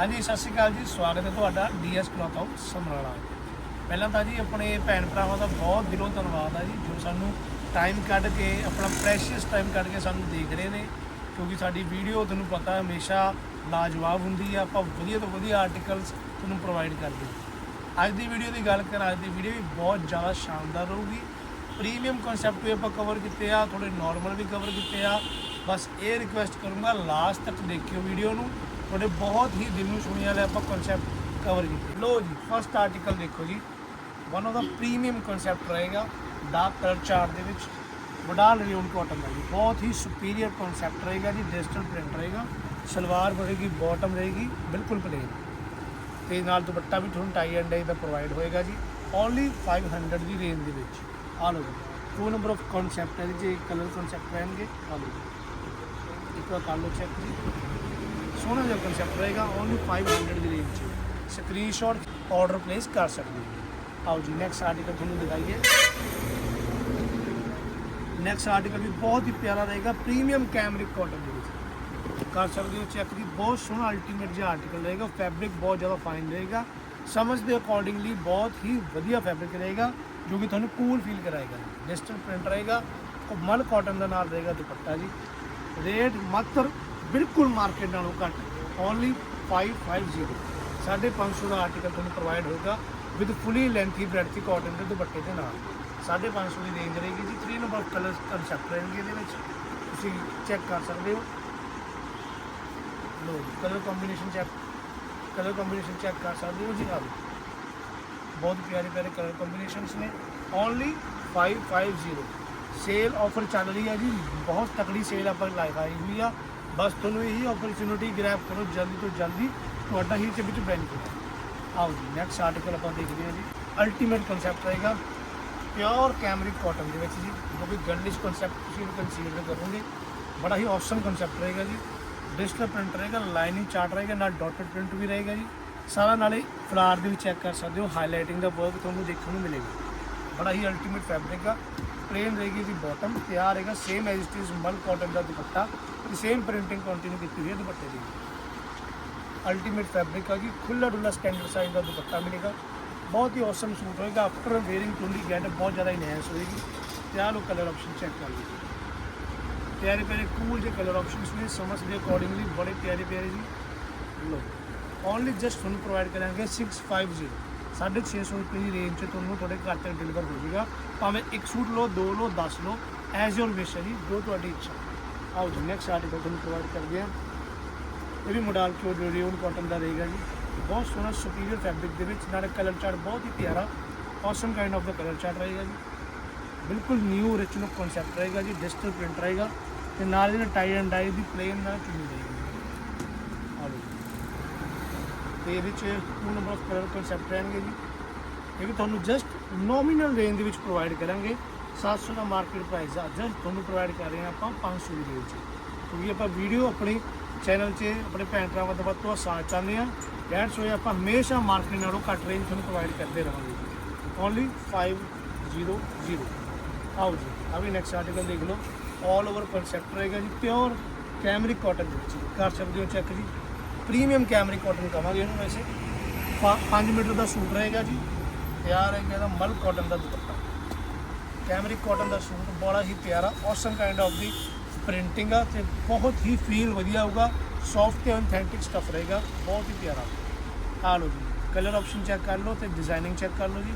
ਹਾਂਜੀ, ਸਤਿ ਸ਼੍ਰੀ ਅਕਾਲ ਜੀ। ਸਵਾਗਤ ਹੈ ਤੁਹਾਡਾ ਡੀਐਸ ਕਲੌਥ ਹਾਊਸ ਸਮਰਾਲਾ। ਪਹਿਲਾਂ ਤਾਂ ਜੀ ਆਪਣੇ ਭੈਣ ਭਰਾਵਾਂ ਦਾ ਬਹੁਤ ਦਿਲੋਂ ਧੰਨਵਾਦ ਆ ਜੀ, ਜੋ ਸਾਨੂੰ ਟਾਈਮ ਕੱਢ ਕੇ, ਆਪਣਾ ਪ੍ਰੈਸ਼ੀਅਸ ਟਾਈਮ ਕੱਢ ਕੇ ਸਾਨੂੰ ਦੇਖ ਰਹੇ ਨੇ। ਕਿਉਂਕਿ ਸਾਡੀ ਵੀਡੀਓ ਤੁਹਾਨੂੰ ਪਤਾ ਹਮੇਸ਼ਾ ਲਾਜਵਾਬ ਹੁੰਦੀ ਆ। ਆਪਾਂ ਵਧੀਆ ਤੋਂ ਵਧੀਆ ਆਰਟੀਕਲਸ ਤੁਹਾਨੂੰ ਪ੍ਰੋਵਾਈਡ ਕਰਦੇ ਅੱਜ ਦੀ ਵੀਡੀਓ ਦੀ ਗੱਲ ਕਰਾਂ, ਅੱਜ ਦੀ ਵੀਡੀਓ ਵੀ ਬਹੁਤ ਜ਼ਿਆਦਾ ਸ਼ਾਨਦਾਰ ਰਹੂਗੀ। ਪ੍ਰੀਮੀਅਮ ਕਨਸੈਪਟ ਵੀ ਆਪਾਂ ਕਵਰ ਕੀਤੇ ਆ ਥੋੜੇ ਨਾਰਮਲ ਵੀ ਕਵਰ ਕੀਤੇ ਆ। ਬਸ ਇਹ ਰਿਕੁਐਸਟ ਕਰੂੰਗਾ ਲਾਸਟ ਤੱਕ ਦੇਖਿਓ ਵੀਡੀਓ ਨੂੰ। ਤੁਹਾਡੇ ਬਹੁਤ ਹੀ ਦਿਲ ਨੂੰ ਛੂਹਣ ਵਾਲੇ ਆਪਾਂ ਕਨਸੈਪਟ ਕਵਰ ਕੀਤੇ। ਲੋ ਜੀ ਫਸਟ ਆਰਟੀਕਲ ਦੇਖੋ ਜੀ। ਵਨ ਆਫ ਦਾ ਪ੍ਰੀਮੀਅਮ ਕਨਸੈਪਟ ਰਹੇਗਾ ਡਾਰਕ ਕਲਰ ਚਾਰਟ ਦੇ ਵਿੱਚ। ਵਡਾਲ ਰਿਓਨ ਕਾਟਨ ਦਾ ਜੀ। ਬਹੁਤ ਹੀ ਸੁਪੀਰੀਅਰ ਕਨਸੈਪਟ ਰਹੇਗਾ ਜੀ ਡਿਜੀਟਲ ਪ੍ਰਿੰਟ ਰਹੇਗਾ। ਸਲਵਾਰ ਹੋਏਗੀ ਬਾਟਮ ਰਹੇਗੀ, ਬਿਲਕੁਲ ਪਲੇਨ ਤੇ ਨਾਲ ਦੁਪੱਟਾ ਵੀ ਤੁਹਾਨੂੰ ਟਾਈ ਐਂਡ ਡਾਈ ਦਾ ਪ੍ਰੋਵਾਈਡ ਹੋਏਗਾ ਜੀ। ਓਨਲੀ 500 ਦੀ ਰੇਂਜ ਦੇ ਵਿੱਚ। ਆਲ ਓਵਰ ਜੀ। ਟੂ ਨੰਬਰ ਆਫ ਕਨਸੈਪਟ ਹੈ ਜੀ, ਜੇ ਕਲਰ ਕਨਸੈਪਟ ਰਹਿਣਗੇ ਆ ਓਵਰ ਇੱਕ ਵਾਰ ਕਰ ਲਓ ਚੈੱਕ ਜੀ। ਸੋਹਣਾ ਜਿਹਾ ਕਨਸੈਪਟ ਰਹੇਗਾ ਓਨਲੀ 500 ਦੀ ਰੇਂਜ 'ਚ। ਸਕਰੀਨਸ਼ਾਟ ਆਰਡਰ ਪਲੇਸ ਕਰ ਸਕਦੇ ਹੋ। ਆਓ ਜੀ ਨੈਕਸਟ ਆਰਟੀਕਲ ਤੁਹਾਨੂੰ ਦਿਖਾਈਏ। ਨੈਕਸਟ ਆਰਟੀਕਲ ਵੀ ਬਹੁਤ ਹੀ ਪਿਆਰਾ ਰਹੇਗਾ ਪ੍ਰੀਮੀਅਮ ਕੈਮਰਿਕ ਕਾਟਨ ਦੇ ਵਿੱਚ। ਕਰ ਸਕਦੇ ਹੋ ਚੈੱਕ ਦੀ ਬਹੁਤ ਸੋਹਣਾ ਅਲਟੀਮੇਟ ਜਿਹਾ ਆਰਟੀਕਲ ਰਹੇਗਾ ਫੈਬਰਿਕ ਬਹੁਤ ਜ਼ਿਆਦਾ ਫਾਈਨ ਰਹੇਗਾ। ਸਮਝ ਦੇ ਅਕੋਰਡਿੰਗਲੀ ਬਹੁਤ ਹੀ ਵਧੀਆ ਫੈਬਰਿਕ ਰਹੇਗਾ, ਜੋ ਕਿ ਤੁਹਾਨੂੰ ਕੂਲ ਫੀਲ ਕਰਾਏਗਾ। ਡਿਜੀਟਲ ਪ੍ਰਿੰਟ ਰਹੇਗਾ ਉਹ ਮਲ ਕਾਟਨ ਦਾ ਨਾਲ ਰਹੇਗਾ ਦੁਪੱਟਾ ਜੀ। ਰੇਟ ਮਾਤਰ ਬਿਲਕੁਲ ਮਾਰਕੀਟ ਨਾਲੋਂ ਘੱਟ ਓਨਲੀ 550 550 ਦਾ ਆਰਟੀਕਲ ਤੁਹਾਨੂੰ ਪ੍ਰੋਵਾਈਡ ਹੋਏਗਾ with fully lengthy breadthy cotton ਦੇ ਦੁਪੱਟੇ ਦੇ ਨਾਲ। 550 ਦੀ ਰੇਂਜ ਰਹੇਗੀ ਜੀ 3 ਨੰਬਰ ਕਲਰਸ ਕਨਸੈਪਟ ਰਹਿਣਗੇ ਇਹਦੇ ਵਿੱਚ। ਤੁਸੀਂ ਚੈੱਕ ਕਰ ਸਕਦੇ ਹੋ। ਲੋ colour combination check colour combination check ਕਰ ਸਕਦੇ ਹੋ ਜੀ ਆਪ। ਬਹੁਤ ਪਿਆਰੇ ਪਿਆਰੇ ਕਲਰ ਕੰਬੀਨੇਸ਼ਨਸ ਨੇ। ਓਨਲੀ 550 ਸੇਲ ਆਫਰ ਚੱਲ ਰਹੀ ਹੈ ਜੀ। ਬਹੁਤ ਤਕੜੀ ਸੇਲ ਆਪਾਂ ਲਗਾਈ ਹੋਈ ਆ। बस थोड़ा यही ऑपरचुनिटी ग्रैप करो, जल्दी तो जल्दी थोड़ा ही चिप्च है आओ जी नैक्स आर्टिकल आप देख रहे हैं जी अल्टीमेट कंसैप्ट रहेगा प्योर कैमरिक कॉटन के जी क्योंकि गर्लिश कंसैप्ट कंसीडर करोगे। बड़ा ही ऑप्शन कंसैप्ट रहेगा जी। डिजिटल प्रिंट रहेगा लाइनिंग चार्ट रहेगा ना डॉटेड प्रिंट भी रहेगा जी। सारा ना ही फ्लार भी चेक कर सकते हो। हाईलाइटिंग का वर्क थोड़ा देखने को मिलेगा। बड़ा ही अल्टीमेट फैब्रिक का ਪਲੇਨ ਰਹੇਗੀ ਜੀ ਬਾਟਮ ਤਿਆਰ ਰਹੇਗਾ ਸੇਮ ਐਜ਼ ਇਟ ਇਜ਼ ਮਲ ਕਾਟਨ ਦਾ ਦੁਪੱਟਾ ਤੇ ਸੇਮ ਪ੍ਰਿੰਟਿੰਗ ਕੰਟੀਨਿਊ ਕੀਤੀ ਹੋਈ ਹੈ ਦੁਪੱਟੇ ਦੀ ਅਲਟੀਮੇਟ ਫੈਬਰਿਕ ਆ ਜੀ ਖੁੱਲਾ ਡੁੱਲਾ ਸਟੈਂਡਰਡ ਸਾਈਜ਼ ਦਾ ਦੁਪੱਟਾ ਮਿਲੇਗਾ ਬਹੁਤ ਹੀ ਔਸਮ ਸੂਟ ਹੋਏਗਾ ਆਫਟਰ ਵੇਅਰਿੰਗ ਟੁੰਡੀ ਗੈਟ ਬਹੁਤ ਜ਼ਿਆਦਾ ਇਨਹੈਂਸ ਹੋਏਗੀ ਤੇ ਆਹ ਲੋ ਕਲਰ ਆਪਸ਼ਨ ਚੈੱਕ ਕਰ ਲਓ ਪਿਆਰੇ ਪਿਆਰੇ ਕੂਲ ਜਿਹੇ ਕਲਰ ਆਪਸ਼ਨਸ ਨੇ ਸਮਝ ਦੇ ਅਕੋਰਡਿੰਗਲੀ ਬੜੇ ਪਿਆਰੇ ਪਿਆਰੇ ਜੀ ਲੋ ਓਨਲੀ ਜਸਟ ਤੁਹਾਨੂੰ ਪ੍ਰੋਵਾਈਡ ਕਰਾਂਗੇ 650 650 ਰੁਪਏ ਦੀ ਰੇਂਜ 'ਚ ਤੁਹਾਨੂੰ ਤੁਹਾਡੇ ਘਰ ਤੱਕ ਡਿਲੀਵਰ ਹੋ ਜਾਏਗਾ। ਭਾਵੇਂ ਇੱਕ ਸੂਟ ਲਓ, ਦੋ ਲਓ 10 ਲਓ ਐਜ਼ ਯੋਰ ਵਿਸ਼ ਹੈ ਜੀ, ਜੋ ਤੁਹਾਡੀ ਇੱਛਾ। ਆਓ ਜੀ ਨੈਕਸਟ ਆਰਟੀਕਲ ਤੁਹਾਨੂੰ ਪ੍ਰੋਵਾਈਡ ਕਰਦੇ ਹਾਂ। ਇਹ ਵੀ ਮੋਡਲ ਕਿਉਂ ਰਿਓਨ ਕਾਟਨ ਦਾ ਰਹੇਗਾ ਜੀ। ਬਹੁਤ ਸੋਹਣਾ ਸੁਪੀਰੀਅਰ ਫੈਬਰਿਕ ਦੇ ਵਿੱਚ, ਨਾਲੇ ਕਲਰ ਚਾਰਟ ਬਹੁਤ ਹੀ ਪਿਆਰਾ ਔਸਮ ਕਾਈਂਡ ਆਫ ਦਾ ਕਲਰ ਚਾਰਟ ਰਹੇਗਾ ਜੀ। ਬਿਲਕੁਲ ਨਿਊ ਰਿਚ ਲੁੱਕ ਕਨਸੈਪਟ ਰਹੇਗਾ ਜੀ ਡਿਜੀਟਲ ਪ੍ਰਿੰਟ ਰਹੇਗਾ। ਤੇ ਨਾਲ ਇਹਦੇ ਟਾਈ ਐਂਡ ਡਾਈ ਦੀ ਪਲੇਨ ਨਾਲ ਚੁਣੀ ਰਹੇਗੀ ਆ ਲਓ ਜੀ। ਤੇ ਇਹਦੇ ਚ two number of colour concept ਰਹਿਣਗੇ ਜੀ। ਇਹ ਵੀ ਤੁਹਾਨੂੰ ਜਸਟ ਨੋਮੀਨਲ ਰੇਂਜ ਦੇ ਵਿੱਚ ਪ੍ਰੋਵਾਈਡ ਕਰਾਂਗੇ। 700 ਦਾ ਮਾਰਕੀਟ ਪ੍ਰਾਈਸ ਆ ਜਸਟ ਤੁਹਾਨੂੰ ਪ੍ਰੋਵਾਈਡ ਕਰ ਰਹੇ ਹਾਂ ਆਪਾਂ 500 ਦੀ ਰੇਂਜ 'ਚ। ਕਿਉਂਕਿ ਆਪਾਂ ਵੀਡੀਓ ਆਪਣੇ ਚੈਨਲ 'ਚ, ਆਪਣੇ ਭੈਣ ਭਰਾਵਾਂ ਦਾ ਵੱਧ ਤੋਂ ਵੱਧ ਸਾਥ ਚਾਹੁੰਦੇ ਆ ਡੈਟਸ ਹੋਏ ਆਪਾਂ ਹਮੇਸ਼ਾ ਮਾਰਕੀਟ ਨਾਲੋਂ ਘੱਟ ਰੇਂਜ ਤੁਹਾਨੂੰ ਪ੍ਰੋਵਾਈਡ ਕਰਦੇ ਰਹਾਂਗੇ। ਓਨਲੀ 500 ਆਓ ਜੀ, ਆ ਨੈਕਸਟ ਆਰਟੀਕਲ ਦੇਖ ਲਓ। 올 ਓਵਰ ਕਨਸੈਪਟ ਰਹੇਗਾ ਜੀ ਪਿਓਰ ਕੈਮਰਿਕ ਕਾਟਨ ਦੇ ਵਿੱਚ। ਕਰ ਸਕਦੇ ਹੋ ਚੈੱਕ ਜੀ। ਪ੍ਰੀਮੀਅਮ ਕੈਮਰੀ ਕਾਟਨ ਕਹਾਂਗੇ ਇਹਨੂੰ ਵੈਸੇ। 5 ਮੀਟਰ ਦਾ ਸੂਟ ਰਹੇਗਾ ਜੀ। ਤਿਆਰ ਹੈ ਇਹਦਾ ਮਲ ਕਾਟਨ ਦਾ ਦੁਪੱਟਾ। ਕੈਮਰਿਕ ਕਾਟਨ ਦਾ ਸੂਟ ਬੜਾ ਹੀ ਪਿਆਰਾ ਔਸਮ ਕਾਈਂਡ ਆਫ ਦੀ ਪ੍ਰਿੰਟਿੰਗ ਆ ਤੇ ਬਹੁਤ ਹੀ ਫੀਲ ਵਧੀਆ ਆਊਗਾ ਸੌਫਟ ਤੇ ਅਥੈਂਟਿਕ ਸਟਫ ਰਹੇਗਾ। ਬਹੁਤ ਹੀ ਪਿਆਰਾ। ਆ ਲਓ ਜੀ ਕਲਰ ਆਪਸ਼ਨ ਚੈੱਕ ਕਰ ਲਓ ਤੇ ਡਿਜ਼ਾਈਨਿੰਗ ਚੈੱਕ ਕਰ ਲਓ ਜੀ।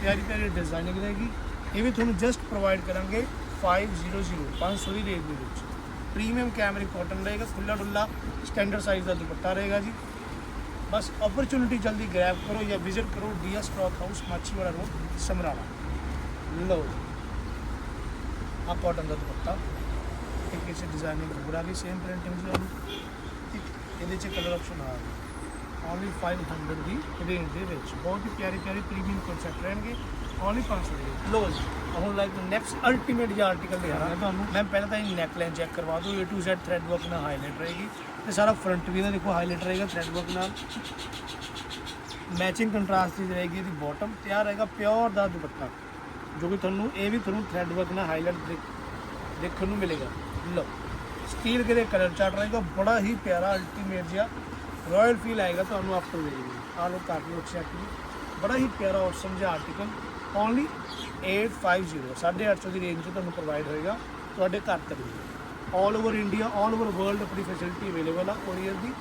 ਪਿਆਰੀ ਪਿਆਰੀ ਡਿਜ਼ਾਈਨਿੰਗ ਰਹੇਗੀ। ਇਹ ਵੀ ਤੁਹਾਨੂੰ ਜਸਟ ਪ੍ਰੋਵਾਈਡ ਕਰਾਂਗੇ 500 500 ਦੀ ਰੇਂਜ ਦੇ ਵਿੱਚ। प्रीमियम कैमरे कॉटन रहेगा, खुला डुला स्टैंडर्ड साइज़ का दुपट्टा रहेगा जी। बस अपॉर्चुनिटी जल्दी ग्रैब करो या विज़िट करो D S cloth house Machhiwara road, Samrala. लो। आप कॉटन का दुपट्टा। एक इसे डिज़ाइनिंग पूरा भी सेम प्रिंटिंग ये कलर ऑप्शन आ गया ਓਨਲੀ 500 ਦੀ ਰੇਂਜ ਦੇ ਵਿੱਚ। ਬਹੁਤ ਹੀ ਪਿਆਰੀ ਪਿਆਰੀ ਪ੍ਰੀਮੀਅਮ ਕਨਸੈਪਟ ਰਹਿਣਗੇ। ਓਨਲੀ 500 ਦੇ। ਲਓ ਜੀ ਹੁਣ ਲਾਈਕ ਨੈਕਸਟ ਅਲਟੀਮੇਟ ਜਿਹਾ ਆਰਟੀਕਲ ਦੇ ਰਹਾ ਤੁਹਾਨੂੰ। ਮੈਂ ਪਹਿਲਾਂ ਤਾਂ ਇਹ ਨੈਕ ਲਾਈਨ ਚੈੱਕ ਕਰਵਾ ਦੂੰ। A to Z thread work ਨਾਲ ਹਾਈਲਾਈਟ ਰਹੇਗੀ। ਤੇ ਸਾਰਾ ਫਰੰਟ ਵੀ ਦਾ ਦੇਖੋ ਹਾਈਲਾਈਟ ਰਹੇਗਾ ਥ੍ਰੈਡ ਵਰਕ ਨਾਲ। ਮੈਚਿੰਗ ਕੰਟਰਾਸਟ ਦੀ ਰਹੇਗੀ ਇਹਦੀ ਬਾਟਮ ਤਿਆਰ ਰਹੇਗਾ ਪਿਓਰ ਦਾ ਦੁਪੱਟਾ। ਜੋ ਕਿ ਤੁਹਾਨੂੰ ਇਹ ਵੀ ਤੁਹਾਨੂੰ ਥ੍ਰੈਡ ਵਰਕ ਨਾਲ ਹਾਈਲਾਈਟ ਦੇਖਣ ਨੂੰ ਮਿਲੇਗਾ। ਲਓ ਸਟੀਲ ਗ੍ਰੇ ਕਲਰ ਚਾਰਟ ਰਹੇਗਾ? ਬੜਾ ਹੀ ਪਿਆਰਾ ਅਲਟੀਮੇਟ ਜਿਹਾ ਰਾਇਲ ਫੀਲ ਆਏਗਾ ਤੁਹਾਨੂੰ ਆਫਟਰ ਵੇਅਰਿੰਗ ਆ ਲੋ ਕਰ ਲੋ ਚੈੱਕ ਜੀ ਬੜਾ ਹੀ ਪਿਆਰਾ ਔਸਮ ਜਿਹਾ ਆਰਟੀਕਲ ਓਨਲੀ 850 850 ਦੀ ਰੇਂਜ 'ਚ ਤੁਹਾਨੂੰ ਪ੍ਰੋਵਾਈਡ ਹੋਏਗਾ ਤੁਹਾਡੇ ਘਰ ਤੱਕ all over India all over world ਆਪਣੀ ਫੈਸਿਲਿਟੀ ਅਵੇਲੇਬਲ ਆ ਕੋਰੀਅਰ ਦੀ।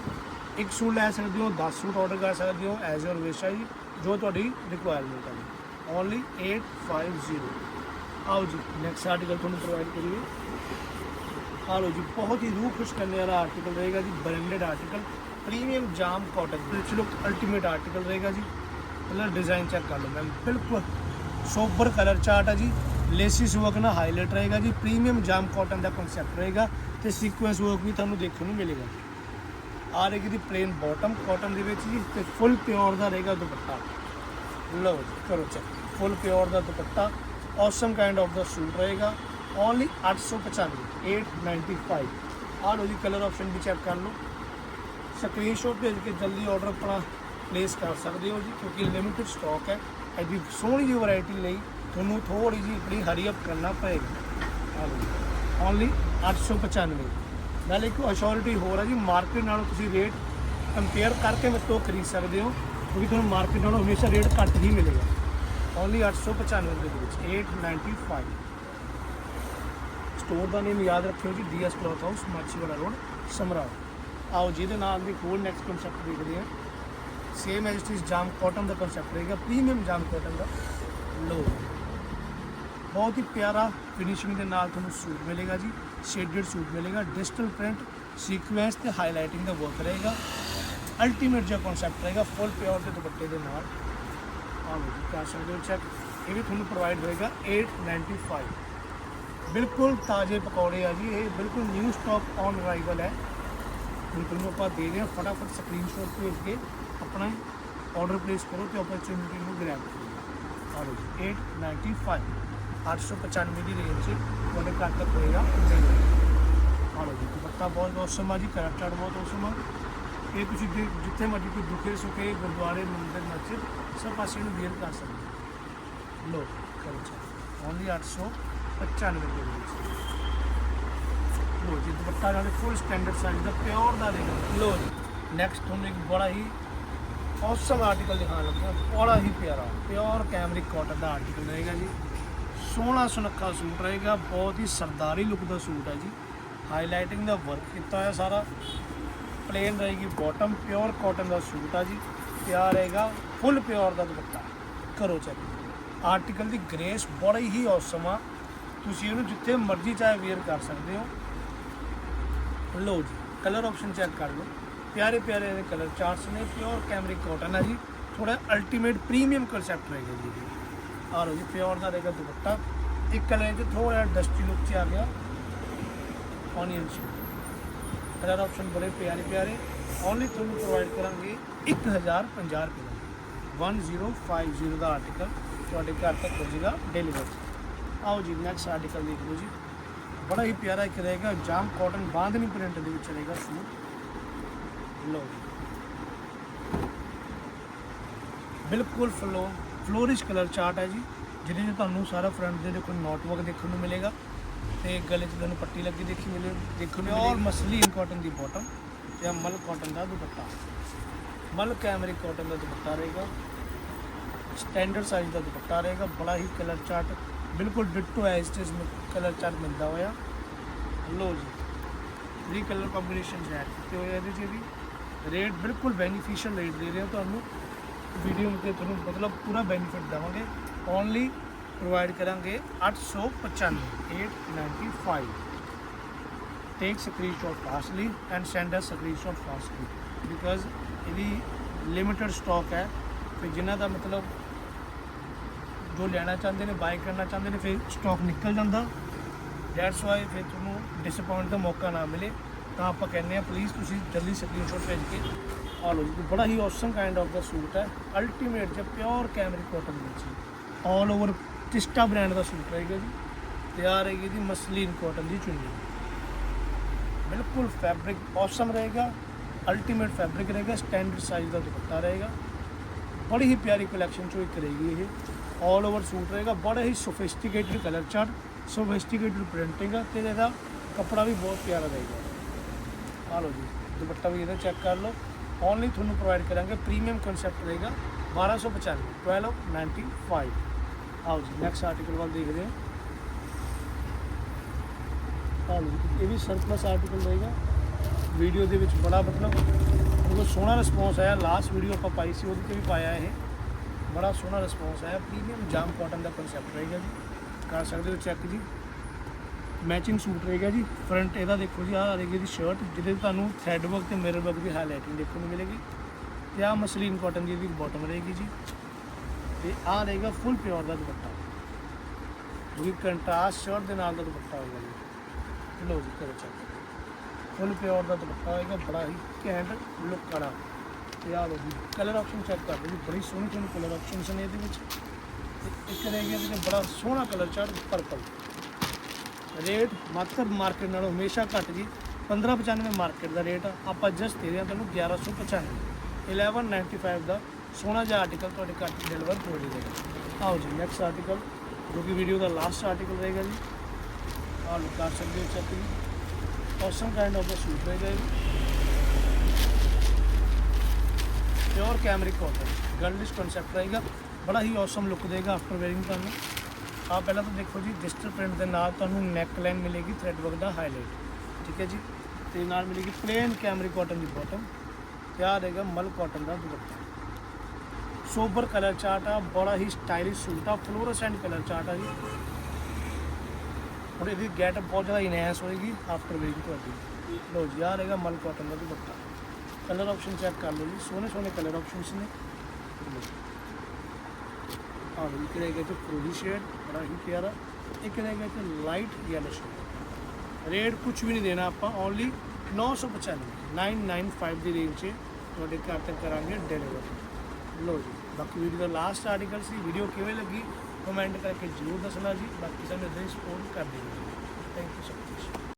ਇੱਕ ਸੂਟ ਲੈ ਸਕਦੇ ਹੋ 10 ਸੂਟ ਆਰਡਰ ਕਰ ਸਕਦੇ ਹੋ ਐਜ਼ ਯੋਰ ਵਿਸ਼ ਹੈ ਜੀ, ਜੋ ਤੁਹਾਡੀ ਰਿਕੁਆਇਰਮੈਂਟ ਹੈ ਜੀ ਓਨਲੀ 850 ਆਓ ਜੀ ਨੈਕਸਟ ਆਰਟੀਕਲ ਤੁਹਾਨੂੰ ਪ੍ਰੋਵਾਈਡ ਕਰੀਏ। ਆ ਲਓ ਜੀ, ਬਹੁਤ ਹੀ ਰੂਹ ਖੁਸ਼ ਕਰਨੇ ਵਾਲਾ ਆਰਟੀਕਲ ਰਹੇਗਾ ਜੀ ਬ੍ਰਾਂਡਡ ਆਰਟੀਕਲ ਪ੍ਰੀਮੀਅਮ ਜਾਮ ਕਾਟਨ ਵਿੱਚ ਲੁੱਕ ਅਲਟੀਮੇਟ ਆਰਟੀਕਲ ਰਹੇਗਾ ਜੀ ਕਲਰ ਡਿਜ਼ਾਈਨ ਚੈੱਕ ਕਰ ਲਓ ਮੈਮ ਬਿਲਕੁਲ ਸੋਬਰ ਕਲਰ ਚਾਰਟ ਹੈ ਜੀ ਲੇਸਿਸ ਵਰਕ ਨਾਲ ਹਾਈਲਾਈਟ ਰਹੇਗਾ ਜੀ ਪ੍ਰੀਮੀਅਮ ਜਾਮ ਕਾਟਨ ਦਾ ਕਨਸੈਪਟ ਰਹੇਗਾ ਤੇ ਸੀਕੁਐਂਸ ਵਰਕ ਵੀ ਤੁਹਾਨੂੰ ਦੇਖਣ ਨੂੰ ਮਿਲੇਗਾ ਆ ਰਹੇਗੀ ਦੀ ਪਲੇਨ ਬਾਟਮ ਕਾਟਨ ਦੇ ਵਿੱਚ ਜੀ ਤੇ ਫੁੱਲ ਪਿਓਰ ਦਾ ਰਹੇਗਾ ਦੁਪੱਟਾ ਲਓ ਜੀ ਕਰੋ ਚੈੱਕ ਫੁੱਲ ਪਿਓਰ ਦਾ ਦੁਪੱਟਾ ਔਸਮ ਕਾਈਂਡ ਆਫ ਦਾ ਸੂਟ ਰਹੇਗਾ ਓਨਲੀ 895 895 ਆਹ ਲਓ ਜੀ ਕਲਰ ਆਪਸ਼ਨ ਵੀ ਚੈੱਕ ਕਰ ਲਓ ਸਕਰੀਨਸ਼ਾਟ ਭੇਜ ਕੇ ਜਲਦੀ ਆਰਡਰ ਆਪਣਾ ਪਲੇਸ ਕਰ ਸਕਦੇ ਹੋ ਜੀ, ਕਿਉਂਕਿ ਲਿਮਿਟਿਡ ਸਟਾਕ ਹੈ। ਐਡੀ ਸੋਹਣੀ ਜਿਹੀ ਵੈਰਾਈਟੀ ਲਈ ਤੁਹਾਨੂੰ ਥੋੜੀ ਜਿਹੀ ਆਪਣੀ ਹਰੀ ਅਪ ਕਰਨਾ ਪਏਗਾ। ਆਹ ਲਓ ਓਨਲੀ 895 ਨਾਲ ਇੱਕ ਅਸ਼ੋਰਿਟੀ ਹੋਰ ਹੈ ਜੀ ਮਾਰਕੀਟ ਨਾਲੋਂ ਤੁਸੀਂ ਰੇਟ ਕੰਪੇਅਰ ਕਰਕੇ ਮੇਰੇ ਖਰੀਦ ਸਕਦੇ ਹੋ, ਕਿਉਂਕਿ ਤੁਹਾਨੂੰ ਮਾਰਕੀਟ ਨਾਲੋਂ ਹਮੇਸ਼ਾ ਰੇਟ ਘੱਟ ਹੀ ਮਿਲੇਗਾ। ਓਨਲੀ 895 ਦੇ ਵਿੱਚ 895 ਸਟੋਰ ਦਾ ਨੇਮ ਯਾਦ ਰੱਖਿਓ ਜੀ D S cloth house Machhiwara road Samrala ਆਓ ਜਿਹਦੇ ਨਾਲ ਵੀ ਹੋਰ ਨੈਕਸਟ ਕਨਸੈਪਟ ਦੇਖਦੇ ਹਾਂ। ਸੇਮ ਐਜ ਇਟ ਇਜ਼ ਜਾਮ ਕਾਟਨ ਦਾ ਕਨਸੈਪਟ ਰਹੇਗਾ ਪ੍ਰੀਮੀਅਮ ਜਾਮ ਕਾਟਨ ਦਾ। ਲੋ ਬਹੁਤ ਹੀ ਪਿਆਰਾ ਫਿਨਿਸ਼ਿੰਗ ਦੇ ਨਾਲ ਤੁਹਾਨੂੰ ਸੂਟ ਮਿਲੇਗਾ ਜੀ ਸ਼ੇਡਡ ਸੂਟ ਮਿਲੇਗਾ ਡਿਜੀਟਲ ਪ੍ਰਿੰਟ ਸੀਕੁਐਂਸ ਤੇ ਹਾਈਲਾਈਟਿੰਗ ਦਾ ਵਰਕ ਰਹੇਗਾ। ਅਲਟੀਮੇਟ ਜਿਹਾ ਕਨਸੈਪਟ ਰਹੇਗਾ ਫੁੱਲ ਪਿਓਰ ਦੇ ਦੁਪੱਟੇ ਦੇ ਨਾਲ। ਆਹ ਜੀ, ਕਰ ਸਕਦੇ ਹੋ ਚੈੱਕ ਇਹ ਵੀ ਤੁਹਾਨੂੰ ਪ੍ਰੋਵਾਈਡ ਹੋਏਗਾ 895 ਬਿਲਕੁਲ ਤਾਜ਼ੇ ਪਕੌੜੇ ਆ ਜੀ, ਇਹ ਬਿਲਕੁਲ ਨਿਊ ਸਟਾਕ ਔਨ ਅਰਾਈਵਲ ਹੈ। ਬਿਲਕੁਲ ਨੂੰ ਆਪਾਂ ਦੇ ਰਹੇ ਹਾਂ, ਫਟਾਫਟ ਸਕਰੀਨਸ਼ਾਟ ਭੇਜ ਕੇ ਆਪਣਾ ਆਰਡਰ ਪਲੇਸ ਕਰੋ ਤੇ ਓਪਰਚੁਨਿਟੀ ਨੂੰ ਗ੍ਰੈਬ ਕਰੋ ਆ ਲਓ ਜੀ 895 895 ਦੀ ਰੇਂਜ 'ਚ ਤੁਹਾਡੇ ਘਰ ਤੱਕ ਹੋਏਗਾ ਆ ਲਓ ਜੀ, ਦੁਪੱਟਾ ਬਹੁਤ ਔਸਮ ਆ ਜੀ ਕਰੈਕਟਰ ਬਹੁਤ ਔਸਮ ਆ। ਇਹ ਤੁਸੀਂ ਜੇ- ਜਿੱਥੇ ਮਰਜ਼ੀ ਕੋਈ ਦੁਖੇ ਸੁਖੇ ਗੁਰਦੁਆਰੇ, ਮੰਦਿਰ, ਮਸਜਿਦ, ਸਭ ਪਾਸੇ ਨੂੰ ਵੇਅਰ ਕਰ ਸਕਦੇ ਹੋ। ਲੋ ਕਰੋ ਚੈੱਕ ਓਨਲੀ 895 ਦੇ ਵਿੱਚ ਲੋ ਜੀ, ਦੁਪੱਟਾ ਨਾਲੇ ਫੁੱਲ ਸਟੈਂਡਰਡ ਸਾਈਜ਼ ਦਾ ਪਿਓਰ ਦਾ ਦੇਗਾ ਲੋ ਜੀ ਨੈਕਸਟ ਤੁਹਾਨੂੰ ਇੱਕ ਬੜਾ ਹੀ ਔਸਮ ਆਰਟੀਕਲ ਦਿਖਾਉਣ ਲੱਗਾ, ਬੜਾ ਹੀ ਪਿਆਰਾ ਪਿਓਰ ਕੈਮਰਿਕ ਕਾਟਨ ਦਾ ਆਰਟੀਕਲ ਰਹੇਗਾ ਜੀ। ਸੋਹਣਾ ਸੁਨੱਖਾ ਸੂਟ ਰਹੇਗਾ, ਬਹੁਤ ਹੀ ਸਰਦਾਰੀ ਲੁੱਕ ਦਾ ਸੂਟ ਹੈ ਜੀ। ਹਾਈਲਾਈਟਿੰਗ ਦਾ ਵਰਕ ਕੀਤਾ ਹੋਇਆ ਸਾਰਾ ਪਲੇਨ ਰਹੇਗੀ ਬਾਟਮ ਪਿਓਰ ਕਾਟਨ ਦਾ ਸੂਟ ਆ ਜੀ। ਪਿਆ ਰਹੇਗਾ ਫੁੱਲ ਪਿਓਰ ਦਾ ਦੁਪੱਟਾ। ਕਰੋ ਚੈੱਕ ਆਰਟੀਕਲ ਦੀ ਗ੍ਰੇਸ ਬੜੀ ਹੀ ਔਸਮ ਆ। ਤੁਸੀਂ ਇਹਨੂੰ ਜਿੱਥੇ ਮਰਜ਼ੀ ਚਾਹੇ ਵੇਅਰ ਕਰ ਸਕਦੇ ਹੋ। ਲਓ ਜੀ ਕਲਰ ਆਪਸ਼ਨ ਚੈੱਕ ਕਰ ਲਓ। ਪਿਆਰੇ ਪਿਆਰੇ ਇਹਦੇ ਕਲਰ ਚਾਰਟਸ ਨੇ ਪਿਓਰ ਕੈਮਰਿਕ ਕਾਟਨ ਹੈ ਜੀ। ਥੋੜਾ ਅਲਟੀਮੇਟ ਪ੍ਰੀਮੀਅਮ ਕਨਸੈਪਟ ਰਹੇਗਾ ਜੀ ਆ ਲਓ ਜੀ ਪਿਓਰ ਦਾ ਰਹੇਗਾ ਦੁਪੱਟਾ। ਇੱਕ ਕਲਰ 'ਚ ਥੋੜਾ ਡਸਟੀ ਲੁੱਕ 'ਚ ਆ ਗਿਆ। ਔਨੀਅਨ 'ਚ। ਕਲਰ ਆਪਸ਼ਨ ਬੜੇ ਪਿਆਰੇ ਪਿਆਰੇ। ਓਨਲੀ ਤੁਹਾਨੂੰ ਪ੍ਰੋਵਾਈਡ ਕਰਾਂਗੇ 1050 ਰੁਪਏ ਦਾ। 1050 ਦਾ ਆਰਟੀਕਲ ਤੁਹਾਡੇ ਘਰ ਤੱਕ ਪਹੁੰਚੇਗਾ ਜਾਏਗਾ ਡਿਲੀਵਰ ਆਓ ਜੀ ਨੈਕਸਟ ਆਰਟੀਕਲ ਦੇਖ ਲਓ ਜੀ। ਬੜਾ ਹੀ ਪਿਆਰਾ ਇੱਕ ਰਹੇਗਾ ਜਾਮ ਕਾਟਨ ਬਾਂਧਨੀ ਪ੍ਰਿੰਟ ਦੇ ਵਿੱਚ ਰਹੇਗਾ ਸੂਟ ਜੀ। ਬਿਲਕੁਲ ਫਲੋ ਫਲੋਰਿਸ਼ ਕਲਰ ਚਾਰਟ ਹੈ ਜੀ ਜਿਹਦੇ 'ਚ ਤੁਹਾਨੂੰ ਸਾਰਾ ਫਰੰਟ ਦੇ ਦੇਖੋ ਨੋਟਵਰਕ ਦੇਖਣ ਨੂੰ ਮਿਲੇਗਾ ਤੇ ਗਲੇ 'ਚ ਤੁਹਾਨੂੰ ਪੱਟੀ ਲੱਗੀ ਦੇਖੀ ਮਿਲੇ ਦੇਖਣ ਨੂੰ ਔਰ ਮਸਲੀਨ ਕਾਟਨ ਦੀ ਬਾਟਮ ਤੇ ਮਲ ਕਾਟਨ ਦਾ ਦੁਪੱਟਾ। ਮਲ ਕੈਮਰਿਕ ਕਾਟਨ ਦਾ ਦੁਪੱਟਾ ਰਹੇਗਾ। ਸਟੈਂਡਰਡ ਸਾਈਜ਼ ਦਾ ਦੁਪੱਟਾ ਰਹੇਗਾ ਬੜਾ ਹੀ ਕਲਰ ਚਾਰਟ ਬਿਲਕੁਲ ditto as it is colour chart ਮਿਲਦਾ ਹੋਇਆ। ਲੋ ਜੀ ਥ੍ਰੀ ਕਲਰ ਕੰਬੀਨੇਸ਼ਨ ਐਡ ਕੀਤੇ ਹੋਏ ਇਹਦੇ 'ਚ ਵੀ। ਰੇਟ ਬਿਲਕੁਲ ਬੈਨੀਫੀਸ਼ੀਅਲ ਰੇਟ ਦੇ ਰਹੇ ਹਾਂ ਤੁਹਾਨੂੰ। ਵੀਡੀਓ ਤੇ ਤੁਹਾਨੂੰ ਮਤਲਬ ਪੂਰਾ ਬੈਨੀਫਿਟ ਦੇਵਾਂਗੇ। ਓਨਲੀ ਪ੍ਰੋਵਾਈਡ ਕਰਾਂਗੇ 895 895 take screenshot fastly and send us screenshot fastly because ਇਹਦੀ ਲਿਮਿਟਡ ਸਟਾਕ ਹੈ। ਫਿਰ ਜਿਨ੍ਹਾਂ ਦਾ ਮਤਲਬ ਜੋ ਲੈਣਾ ਚਾਹੁੰਦੇ ਨੇ ਬਾਈ ਕਰਨਾ ਚਾਹੁੰਦੇ ਨੇ, ਫਿਰ ਸਟਾਕ ਨਿਕਲ ਜਾਂਦਾ। ਦੈਟਸ ਵਾਈ ਫਿਰ ਤੁਹਾਨੂੰ ਡਿਸਪਾਇੰਟ ਦਾ ਮੌਕਾ ਨਾ ਮਿਲੇ। ਤਾਂ ਆਪਾਂ ਕਹਿੰਦੇ ਆ ਪਲੀਜ਼ ਤੁਸੀਂ ਜਲਦੀ ਸਕਰੀਨਸ਼ਾਟ ਭੇਜ ਕੇ ਆ ਲਓ ਜੀ। ਬੜਾ ਹੀ ਔਸਮ ਕਾਈਂਡ ਆਫ ਦਾ ਸੂਟ ਹੈ। ਅਲਟੀਮੇਟ ਜਿਹਾ ਪਿਓਰ ਕੈਮਰਿਕ ਕਾਟਨ ਵਿੱਚ ਆਲ ਓਵਰ ਟਿਸਟਾ ਬ੍ਰਾਂਡ ਦਾ ਸੂਟ ਰਹੇਗਾ ਜੀ। ਤਿਆਰ ਹੈਗੀ ਦੀ ਮਸਲੀਨ ਕਾਟਨ ਦੀ ਚੁੰਨੀ। ਬਿਲਕੁਲ ਫੈਬਰਿਕ ਔਸਮ ਰਹੇਗਾ। ਅਲਟੀਮੇਟ ਫੈਬਰਿਕ ਰਹੇਗਾ। ਸਟੈਂਡਰਡ ਸਾਈਜ਼ ਦਾ ਦੁਪੱਟਾ ਰਹੇਗਾ। ਬੜੀ ਹੀ ਪਿਆਰੀ ਕਲੈਕਸ਼ਨ ਚੋਂ ਇੱਕ ਰਹੇਗੀ ਇਹ। ਆਲ ਓਵਰ ਸੂਟ ਰਹੇਗਾ। ਬੜਾ ਹੀ sophisticated colour chart sophisticated printing ਹੈ ਤੇ ਇਹਦਾ ਕੱਪੜਾ ਵੀ ਬਹੁਤ ਪਿਆਰਾ ਰਹੇਗਾ। ਆ ਲਓ ਜੀ ਦੁਪੱਟਾ ਵੀ ਇਹਦਾ ਚੈੱਕ ਕਰ ਲਓ। ਓਨਲੀ ਤੁਹਾਨੂੰ ਪ੍ਰੋਵਾਈਡ ਕਰਾਂਗੇ ਪ੍ਰੀਮੀਅਮ ਕਨਸੈਪਟ ਰਹੇਗਾ 1295 1295 ਆਓ ਜੀ ਨੈਕਸਟ ਆਰਟੀਕਲ ਵੱਲ ਦੇਖਦੇ ਹਾਂ। ਆਹ ਲਓ ਜੀ, ਇਹ ਵੀ ਸਰਪਲਸ ਆਰਟੀਕਲ ਰਹੇਗਾ। ਵੀਡੀਓ ਦੇ ਵਿੱਚ ਬੜਾ ਮਤਲਬ ਬਹੁਤ ਸੋਹਣਾ ਰਿਸਪੌਂਸ ਆਇਆ। ਲਾਸਟ ਵੀਡੀਓ ਆਪਾਂ ਪਾਈ ਸੀ ਉਹਦੇ ਤੇ ਵੀ ਪਾਇਆ ਇਹ। ਬੜਾ ਸੋਹਣਾ ਰਿਸਪੌਂਸ ਆਇਆ। ਪ੍ਰੀਮੀਅਮ ਜਾਮ ਕਾਟਨ ਦਾ ਕਨਸੈਪਟ ਰਹੇਗਾ ਜੀ। ਕਰ ਸਕਦੇ ਹੋ ਚੈੱਕ ਜੀ। ਮੈਚਿੰਗ ਸੂਟ ਰਹੇਗਾ ਜੀ। ਫਰੰਟ ਇਹਦਾ ਦੇਖੋ ਜੀ, ਆਹ ਰਹੇਗੀ ਦੀ ਸ਼ਰਟ ਜਿਹਦੇ ਤੁਹਾਨੂੰ ਥ੍ਰੈਡ ਵਰਕ ਤੇ ਮਿਰਰ ਵਰਕ ਦੀ ਹਾਈਲਾਈਟਿੰਗ ਦੇਖਣ ਨੂੰ ਮਿਲੇਗੀ। ਤੇ ਆਹ ਮਸਲੀਨ ਕਾਟਨ ਦੀ ਇਹਦੀ ਬਾਟਮ ਰਹੇਗੀ ਜੀ। ਤੇ ਆਹ ਰਹੇਗਾ ਫੁੱਲ ਪਿਓਰ ਦਾ ਦੁਪੱਟਾ। ਜੋ ਕਿ ਕੰਟਰਾਸਟ ਸ਼ਰਟ ਦੇ ਨਾਲ ਦਾ ਦੁਪੱਟਾ ਹੋਏਗਾ ਜੀ। ਲੋ ਜੀ, ਕਰੋ ਚੈੱਕ ਫੁੱਲ ਪਿਓਰ ਦਾ ਦੁਪੱਟਾ ਹੋਏਗਾ, ਬੜਾ ਹੀ ਘੈਂਟ ਲੁੱਕ ਵਾਲਾ। ਤੇ ਆਹ ਲੋ ਜੀ ਕਲਰ ਆਪਸ਼ਨ ਚੈੱਕ ਕਰ ਲਓ ਜੀ, ਬੜੀ ਸੋਹਣੀ ਸੋਹਣੀ ਕਲਰ ਆਪਸ਼ਨਸ ਨੇ ਇਹਦੇ ਵਿੱਚ। ਤੇ ਇੱਕ ਰਹਿ ਗਿਆ ਇਹਦੇ ਬੜਾ ਸੋਹਣਾ ਕਲਰ ਚਾਰਟ ਪਰਪਲ ਰੇਟ ਮਾਤਰ ਮਾਰਕੀਟ ਨਾਲੋਂ ਹਮੇਸ਼ਾ ਘੱਟ ਜੀ 1595 ਮਾਰਕੀਟ ਦਾ ਰੇਟ ਆ। ਆਪਾਂ ਜਸਟ ਦੇ ਰਹੇ ਹਾਂ ਤੁਹਾਨੂੰ 1195 1195 ਦਾ ਸੋਹਣਾ ਜਿਹਾ ਆਰਟੀਕਲ ਤੁਹਾਡੇ ਘਰ ਡਿਲੀਵਰ ਹੋ ਜਾਏਗਾ। ਆਓ ਜੀ ਨੈਕਸਟ ਆਰਟੀਕਲ ਜੋ ਕਿ ਵੀਡੀਓ ਦਾ ਲਾਸਟ ਆਰਟੀਕਲ ਰਹੇਗਾ ਜੀ। ਆਹ ਲੁੱਕ ਕਰ ਸਕਦੇ ਹੋ ਚੈੱਕ ਜੀ। ਔਸਮ ਕਾਈਂਡ ਆਫ ਦਾ ਸੂਟ ਰਹੇਗਾ ਜੀ। Pure cambric cotton girlish concept ਰਹੇਗਾ ਬੜਾ ਹੀ ਔਸਮ ਲੁੱਕ ਦੇਗਾ ਆਫਟਰ ਵੇਅਰਿੰਗ ਤੁਹਾਨੂੰ। ਆ ਪਹਿਲਾਂ ਤਾਂ ਦੇਖੋ ਜੀ ਡਿਸਟਰ ਪ੍ਰਿੰਟ ਦੇ ਨਾਲ ਤੁਹਾਨੂੰ ਨੈਕ ਲਾਈਨ ਮਿਲੇਗੀ ਥ੍ਰੈਡ ਵਰਕ ਦਾ ਹਾਈਲਾਈਟ ਠੀਕ ਹੈ ਜੀ? ਤੇ ਨਾਲ ਮਿਲੇਗੀ ਪਲੇਨ ਕੈਮਰੀ ਕਾਟਨ ਦੀ ਬਾਟਮ ਤੇ ਆ ਰਹੇਗਾ ਮਲ ਕਾਟਨ ਦਾ ਦੁਪੱਟਾ। ਸੋਬਰ ਕਲਰ ਚਾਰਟ ਆ, ਬੜਾ ਹੀ ਸਟਾਈਲਿਸ਼ ਸੂਟ ਆ ਫਲੋਰਸੈਂਟ ਕਲਰ ਚਾਰਟ ਆ ਜੀ। ਔਰ ਇਹਦੀ ਗੈਟਅਪ ਬਹੁਤ ਜ਼ਿਆਦਾ ਇਨਹੈਂਸ ਹੋਏਗੀ ਆਫਟਰ ਵੇਅਰਿੰਗ ਤੁਹਾਡੀ। ਲੋ ਜੀ ਆ ਰਹੇਗਾ ਮਲ ਕਾਟਨ ਦਾ ਦੁਪੱਟਾ। ਕਲਰ ਆਪਸ਼ਨ ਚੈੱਕ ਕਰ ਲਓ ਜੀ ਸੋਹਣੇ ਸੋਹਣੇ ਕਲਰ ਆਪਸ਼ਨਸ ਨੇ ਆ ਲਓ ਇੱਕ ਰਹੇਗਾ ਤੇ ਫਰੋਜ਼ੀ ਸ਼ੇਡ ਬੜਾ ਹੀ ਪਿਆਰਾ ਇੱਕ ਰਹੇਗਾ ਤੇ ਲਾਈਟ ਯੈਲੋ ਸ਼ੇਡ ਰੇਟ ਕੁਝ ਵੀ ਨਹੀਂ ਦੇਣਾ ਆਪਾਂ ਓਨਲੀ 995 995 ਦੀ ਰੇਂਜ 'ਚ ਤੁਹਾਡੇ ਘਰ ਤੱਕ ਕਰਾਂਗੇ ਡਿਲੀਵਰ ਲੋ ਜੀ ਬਾਕੀ ਵੀਡੀਓ ਦਾ ਲਾਸਟ ਆਰਟੀਕਲ ਸੀ ਵੀਡੀਓ ਕਿਵੇਂ ਲੱਗੀ ਕਮੈਂਟ ਕਰਕੇ ਜਰੂਰ ਦੱਸਣਾ ਜੀ ਬਾਕੀ ਸਾਨੂੰ ਇਦਾਂ ਹੀ ਸਪੋਰਟ ਕਰ ਦਿਓ ਥੈਂਕ ਯੂ ਸੋ ਮਚ